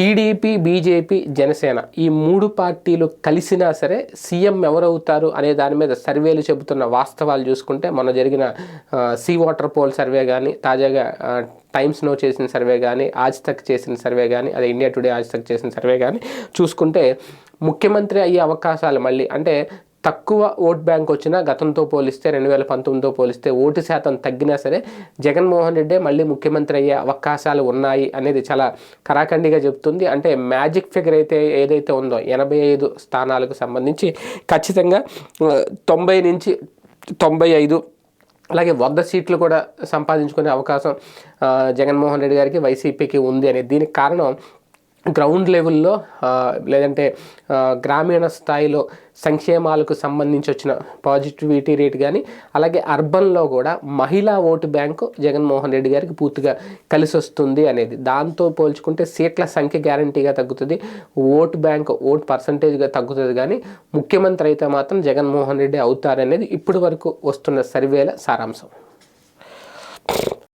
TDP BJP Janasena ఈ మూడు పార్టీలు కలిసినా సరే సీఎం ఎవరవుతారు అనే దాని మీద సర్వేలు చెబుతున్న వాస్తవాలు చూసుకుంటే మొన్న జరిగిన సీ వాటర్ పోల్ సర్వే కానీ తాజాగా టైమ్స్ నో చేసిన సర్వే కానీ ఆజ్ తక్ చేసిన సర్వే కానీ అదే ఇండియా టుడే ఆజ్ తక్ చేసిన సర్వే కానీ చూసుకుంటే ముఖ్యమంత్రి అయ్యే అవకాశాలు మళ్ళీ అంటే తక్కువ ఓట్ బ్యాంక్ వచ్చినా గతంతో పోలిస్తే రెండు వేల పంతొమ్మిదితో పోలిస్తే ఓటు శాతం తగ్గినా సరే జగన్మోహన్ రెడ్డి మళ్ళీ ముఖ్యమంత్రి అయ్యే అవకాశాలు ఉన్నాయి అనేది చాలా కరాఖండిగా చెప్తుంది అంటే మ్యాజిక్ ఫిగర్ అయితే ఏదైతే ఉందో ఎనభై ఐదు స్థానాలకు సంబంధించి ఖచ్చితంగా తొంభై నుంచి తొంభై ఐదు అలాగే వంద సీట్లు కూడా సంపాదించుకునే అవకాశం జగన్మోహన్ రెడ్డి గారికి వైసీపీకి ఉంది అనేది దీనికి కారణం గ్రౌండ్ లెవెల్లో లేదంటే గ్రామీణ స్థాయిలో సంక్షేమాలకు సంబంధించి వచ్చిన పాజిటివిటీ రేట్ కానీ అలాగే అర్బన్లో కూడా మహిళా ఓటు బ్యాంకు జగన్మోహన్ రెడ్డి గారికి పూర్తిగా కలిసి వస్తుంది అనేది. దాంతో పోల్చుకుంటే సీట్ల సంఖ్య గ్యారంటీగా తగ్గుతుంది. ఓటు బ్యాంక్ ఓటు పర్సంటేజ్గా తగ్గుతుంది కానీ ముఖ్యమంత్రి అయితే మాత్రం జగన్మోహన్ రెడ్డి అవుతారనేది ఇప్పటి వరకు వస్తున్న సర్వేల సారాంశం.